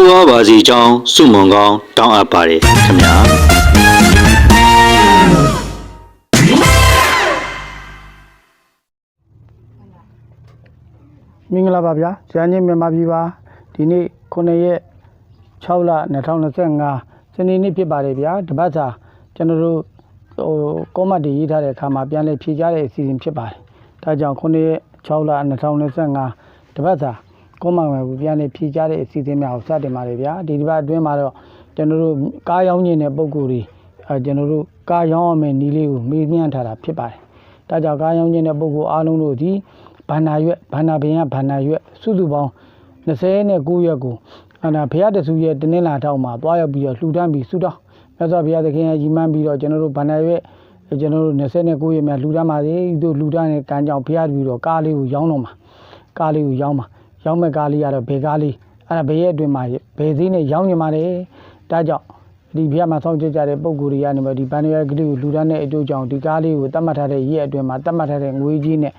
တိုးဝါပါစီကြောင်းစုမုံကောင်းတောင်းအပ်ပါတယ်ခင်ဗျာမင်္ဂလာပါဗျာဇာညင်းမြန်မာပြည်ပါဒီနေ့9ရက်6လ2025စနေနေ့ဖြစ်ပါတယ်ဗျာတပတ်စာကျွန်တော်တို့ဟိုကောမတ်တွေရေးထားတဲ့အခါမှာပြန်လည်ဖြေကြားတဲ့အစီအစဉ်ဖြစ်ပါတယ်ဒါကြောင့်9ရက်6လ2025တပတ်စာ ကောမတ်မှာပြန်လည်ဖြေကြားတဲ့အစီအစဉ်များကိုစတင်ပါတယ်ဗျာဒီတစ်ပတ်အတွင်းမှာတော့ကျွန်တော်တို့ကားရောင်းနေတဲ့ပုံကိုယ်တွေအဲကျွန်တော်တို့ကားရောင်းရမယ့်နီးလေးကိုမေးမြန်းထားတာဖြစ်ပါတယ်ဒါကြောင့်ကားရောင်းခြင်းတဲ့ပုဂ္ဂိုလ်အားလုံးတို့သည်ဘာနာရွက်ဘာနာဘင်ကဘာနာရွက်စုစုပေါင်း29ရွက်ကိုအနာဘုရားတဆူရဲ့တင်းနှလာထောက်မှာသွားရောက်ပြီးတော့လှူဒန်းပြီးဆုတောင်းမြတ်စွာဘုရားသခင်ရဲ့ကြီးမှန်းပြီးတော့ကျွန်တော်တို့ဘာနာရွက်ကျွန်တော်တို့29ရက်မြတ်လှူဒန်းပါစေသူလှူဒန်းတဲ့ကံကြောင့်ဘုရားတပည့်တော်ကားလေးကိုရောင်းတော့မှာကားလေးကိုရောင်းမှာ ရောင်းမဲ့ကားလေးကတော့ဘယ်ကားလေးအဲ့ဒါဘယ်ရဲ့အတွင်းမှာဘယ်သေးနဲ့ရောင်းနေမှာလဲဒါကြောင့်ဒီဘုရားမှာဆောင်းကြကြတဲ့ပုံကိုယ်တွေကနေမှဒီဘန်ရကလေးကိုလူဒန်းတဲ့အကျိုးကြောင့်ဒီကားလေးကိုတတ်မှတ်ထားတဲ့ရက်အတွင်းမှာတတ်မှတ်ထားတဲ့ငွေကြီးနဲ့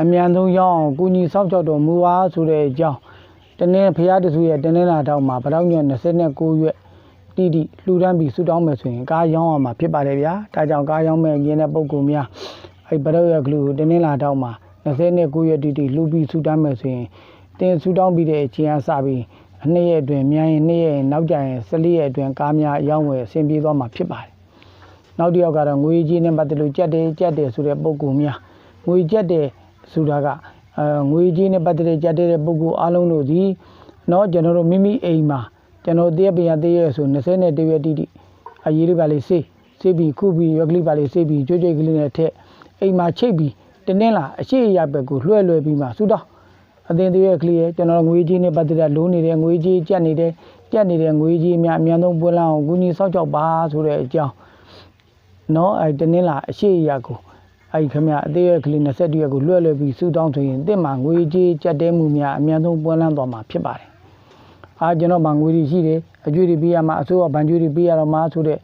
အမြန်ဆုံးရောက်အောင်ကုညီဆောက်ကြောက်တော်မူပါဆိုတဲ့အကြောင်းတနေ့ဘုရားတဆူရဲ့တနေ့လာတော့မှာဗလောက်ည29ရွက်တိတိလှူဒန်းပြီးဆူတောင်းမယ်ဆိုရင်ကားရောင်းအောင်မှာဖြစ်ပါတယ်ဗျာဒါကြောင့်ကားရောင်းမဲ့ရင်းတဲ့ပုံကိုယ်များအဲ့ဗလောက်ရကလေးကိုတနေ့လာတော့မှာ29ရွက်တိတိလှူပြီးဆူတောင်းမယ်ဆိုရင် တင်ဆူတောင်းပြီးတဲ့အချိန်အစပြီးအနှစ်ရက်အတွင်းမြန်ရင်နှစ်ရက်ရင်နောက်ကြရင်14ရက်အတွင်းကားများအယောင်းဝယ်အဆင်ပြေသွားမှာဖြစ်ပါတယ်။နောက်တစ်ယောက်ကတော့ငွေကြီးနဲ့ပတ်သက်လို့ကြက်တယ်ကြက်တယ်ဆိုတဲ့ပုံကူများငွေကြက်တယ်ဆိုတာကအဲငွေကြီးနဲ့ပတ်သက်တဲ့ကြက်တဲ့ပုံကူအလုံးတို့ဒီတော့ကျွန်တော်တို့မိမိအိမ်မှာကျွန်တော်တရက်ပင်ရတရက်ဆို20နဲ့တရက်တိတိအရေးလေးပါလေးစေးစေးပြီးခုပြီးရွက်ကလေးပါလေးစေးပြီးကြွကြွကလေးနဲ့ထက်အိမ်မှာချိတ်ပြီးတင်းတင်းလာအရှိအယဘက်ကိုလွှဲလွှဲပြီးမှဆူတော့ အသင်သေးရဲ့ကလေးရဲ့ကျွန်တော်ငွေကြီးနဲ့ပတ်သက်တဲ့လိုးနေတဲ့ငွေကြီးကြက်နေတဲ့ကြက်နေတဲ့ငွေကြီးအများအများဆုံးပွင့်လာအောင်ကုညီဆောက်ကြောက်ပါဆိုတဲ့အကြောင်းနော်အဲတနင်္လာအရှိအရာကိုအဲခမအသေးရဲ့ကလေး20ရက်ကိုလွှဲလွှဲပြီးစူတောင်းဆိုရင်တင့်မှာငွေကြီးကြက်တဲမှုများအများဆုံးပွင့်လန်းသွားမှာဖြစ်ပါတယ်အားကျွန်တော်မှာငွေကြီးရှိတယ်အကျွေးတွေပေးရမှာအစိုးရဗန်ကျွေးတွေပေးရတော့မှာဆိုတဲ့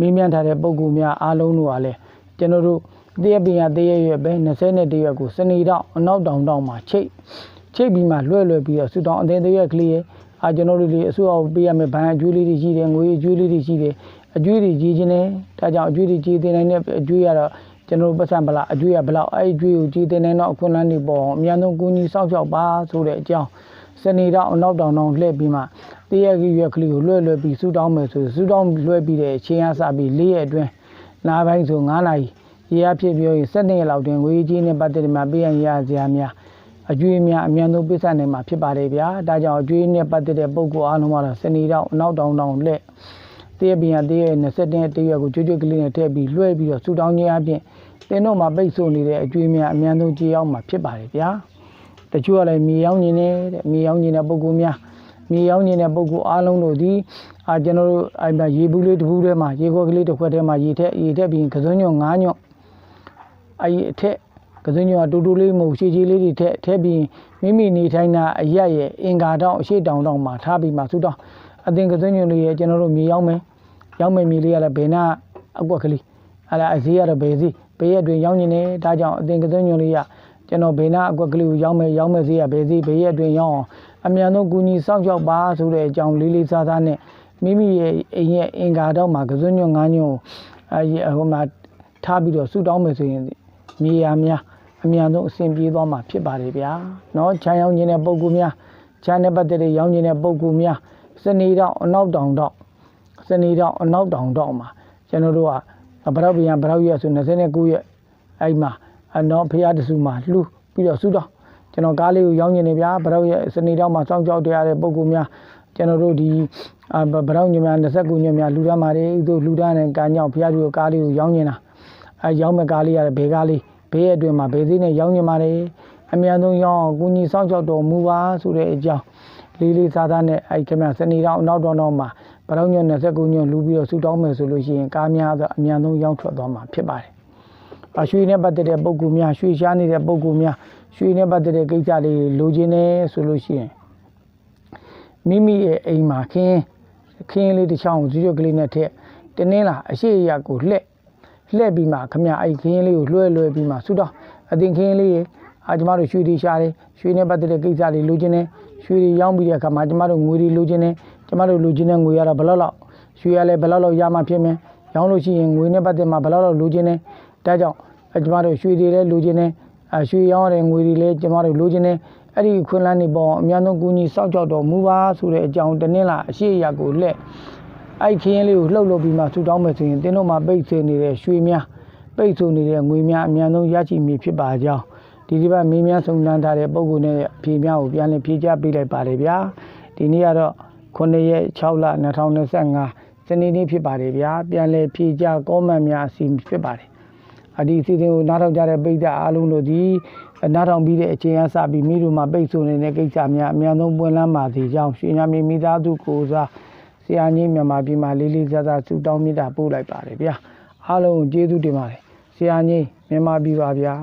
မိမြန်းထားတဲ့ပုံကူများအားလုံးတို့ကလည်းကျွန်တော်တို့ တရက်ပင်ရတရက်ရွယ်ပဲ21ရက်ကိုစနေတော့အနောက်တောင်တောင်မှာချိတ်ချိတ်ပြီးမှလွှဲလွှဲပြီးတော့ဆူတောင်းအသင်တရက်ကလေးရဲ့အာကျွန်တော်တို့လေးအစိုးရကိုပေးရမယ်ဘဏ်အကျွေးလေးတွေရှိတယ်ငွေအကျွေးလေးတွေရှိတယ်အကျွေးတွေကြီးခြင်းနဲ့ဒါကြောင့်အကျွေးတွေကြီးတင်နိုင်တဲ့အကျွေးရတော့ကျွန်တော်တို့ပတ်စံဗလားအကျွေးရဘလောက်အဲ့အကျွေးကိုကြီးတင်နိုင်တော့အခွင့်အလမ်းတွေပေါ်အောင်အများဆုံးကူညီစောင့်ရှောက်ပါဆိုတဲ့အကြောင်းစနေတော့အနောက်တောင်တောင်လှည့်ပြီးမှတရက်ကရွက်ကလေးကိုလွှဲလွှဲပြီးဆူတောင်းမယ်ဆိုဆူတောင်းလွှဲပြီးတဲ့အချိန်အစပြီး၄ရက်အတွင်းနားပိုင်းဆို9နာရီ ရေရဖြစ်ပြောရင်7ရက်လောက်တွင်ငွေကြီးနဲ့ပတ်သက်တဲ့မှာပေးရန်ရစရာများအကျွေးများအမြန်ဆုံးပိတ်ဆက်နိုင်မှာဖြစ်ပါတယ်ဗျာဒါကြောင့်အကျွေးနဲ့ပတ်သက်တဲ့ပုံကောအားလုံးကတော့စနေတော့အနောက်တောင်တောင်လက်တည့်ပြန်တည့်ရဲ့20ရက်တည့်ရက်ကိုကြွကြွကလေးနဲ့ထည့်ပြီးလွှဲပြီးတော့ဆူတောင်းခြင်းအပြင်သင်တို့မှာပိတ်ဆို့နေတဲ့အကျွေးများအမြန်ဆုံးကြေရောက်မှာဖြစ်ပါတယ်ဗျာတချို့ကလည်းမြေရောက်နေနေတဲ့မြေရောက်နေတဲ့ပုံကောများမြေရောက်နေတဲ့ပုံကောအားလုံးတို့ဒီအာကျွန်တော်တို့အဲ့မှာရေဘူးလေးတစ်ဘူးထဲမှာရေခွက်ကလေးတစ်ခွက်ထဲမှာရေထက်ရေထက်ပြီးကစွန်းညွန့်9ညွန့် အဲ့ဒီအထက်ကစင်းညောတူတူလေးမဟုတ်ရှည်ရှည်လေးတွေထက်ထည့်ပြီးမိမိနေထိုင်တာအရက်ရဲ့အင်္ဂါတောင်အရှိတောင်တောင်မှာထားပြီးမှသုတောင်းအသင်ကစင်းညောလေးရဲ့ကျွန်တော်တို့မြေရောက်မယ်ရောက်မယ်မြေလေးကလည်းဘယ်နာအကွက်ကလေးအဲ့ဒါအစည်းရတော့ဘယ်စီဘေးရက်တွင်ရောက်နေတယ်ဒါကြောင့်အသင်ကစင်းညောလေးကကျွန်တော်ဘယ်နာအကွက်ကလေးကိုရောက်မယ်ရောက်မယ်စီးရဘယ်စီဘေးရက်တွင်ရောက်အောင်အမြန်ဆုံးကူညီစောင့်ရှောက်ပါဆိုတဲ့အကြောင်းလေးလေးစားစားနဲ့မိမိရဲ့အိမ်ရဲ့အင်္ဂါတော့မှာကစွန်းညွန့်ငါးညွန့်အဲဟိုမှာထားပြီးတော့ဆူတောင်းမယ်ဆိုရင် မြေယာများအမြန်ဆုံးအဆင်ပြေသွားမှာဖြစ်ပါတယ်ဗျာ။နော်ခြံရောင်းခြင်းတဲ့ပုံကူများခြံနဲ့ပတ်သက်တဲ့ရောင်းခြင်းတဲ့ပုံကူများစနေတော့အနောက်တောင်တော့စနေတော့အနောက်တောင်တော့မှာကျွန်တော်တို့ကဗရောက်ပြန်ဗရောက်ရက်ဆို29ရက်အဲ့မှာအနောက်ဖျားတစုမှာလှူပြီးတော့စုတော့ကျွန်တော်ကားလေးကိုရောင်းခြင်းနေဗျာဗရောက်ရက်စနေတော့မှာစောင့်ကြောက်တရားတဲ့ပုံကူများကျွန်တော်တို့ဒီဗရောက်ညများ29ညများလှူရမ်းပါတယ်သူလှူရမ်းတဲ့ကားညောင်ဖျားကြီးကိုကားလေးကိုရောင်းခြင်းတာ အဲရောင်းမဲ့ကားလေးရတယ်ဘေကားလေးဘေးရဲ့အတွင်းမှာဘေးသေးနဲ့ရောင်းနေပါတယ်အမြန်ဆုံးရောင်းအောင်ကုညီစောင့်ကြောက်တော်မူပါဆိုတဲ့အကြောင်းလေးလေးစားစားနဲ့အဲ့ခင်ဗျစနေတော့နောက်တော့တော့မှာဗရောင်းညွန့်29ညွန့်လူပြီးတော့ဆူတောင်းမယ်ဆိုလို့ရှိရင်ကားများဆိုအမြန်ဆုံးရောက်ထွက်သွားမှာဖြစ်ပါတယ်။အရွှေနဲ့ပတ်သက်တဲ့ပုံကူများရွှေရှားနေတဲ့ပုံကူများရွှေနဲ့ပတ်သက်တဲ့ကိစ္စလေးလိုချင်နေဆိုလို့ရှိရင်မိမိရဲ့အိမ်မှာခင်းခင်းလေးတစ်ချောင်းဇီးရွက်ကလေးနဲ့ထက်တင်းင်းလာအရှိအရာကိုလှက် လှက်ပြီးမှခမအဲ့ခင်းလေးကိုလွှဲလွှဲပြီးမှဆူတော့အတင်ခင်းလေးရေအာကျမတို့ရွှေတွေရှားတယ်ရွှေနဲ့ပတ်သက်တဲ့ကိစ္စလေးလိုချင်နေရွှေတွေရောင်းပြီးတဲ့အခါမှာကျမတို့ငွေတွေလိုချင်တယ်ကျမတို့လိုချင်တဲ့ငွေရတော့ဘယ်လောက်လောက်ရွှေရလဲဘယ်လောက်လောက်ရမှဖြစ်မယ်ရောင်းလို့ရှိရင်ငွေနဲ့ပတ်သက်မှာဘယ်လောက်လောက်လိုချင်တယ်ဒါကြောင့်အဲကျမတို့ရွှေတွေလည်းလိုချင်တယ်အဲရွှေရောင်းရတဲ့ငွေတွေလည်းကျမတို့လိုချင်တယ်အဲ့ဒီခွင့်လန်းနေပေါ်အများဆုံးကူညီစောင့်ကြောက်တော်မူပါဆိုတဲ့အကြောင်းတနင်္လာအရှိအရာကိုလက် အဲ့ခင်းလေးကိုလှုပ်လို့ပြီးမှဆူတောင်းမယ်ဆိုရင်တင်းတို့မှာပိတ်စေနေတဲ့ရွှေများပိတ်ဆိုနေတဲ့ငွေများအများဆုံးရရှိမည်ဖြစ်ပါကြောင်းဒီဒီဘမင်းများဆုံးလန်းထားတဲ့ပုံကိုနဲ့ဖြေများကိုပြန်လည်ဖြေချပေးလိုက်ပါတယ်ဗျာဒီနေ့ကတော့9ရက်6လ2025စနေနေ့ဖြစ်ပါတယ်ဗျာပြန်လည်ဖြေချကောမန့်များအစီဖြစ်ပါတယ်အဒီအစီအစဉ်ကိုနားထောင်ကြတဲ့ပိဋကအားလုံးတို့ဒီနားထောင်ပြီးတဲ့အချိန်အစပြီးမိတို့မှာပိတ်ဆို့နေတဲ့ကိစ္စများအများဆုံးပွင့်လန်းပါစေကြောင်းရှင်ညာမီမိသားစုကိုစား ဆရာကြီးမြန်မာပြည်မှာလေးလေးစားစားဆုတောင်းမေတ္တာပို့လိုက်ပါတယ်ဗျာအားလုံးကိုကျေးဇူးတင်ပါတယ်ဆရာကြီးမြန်မာပြည်ပါဗျာ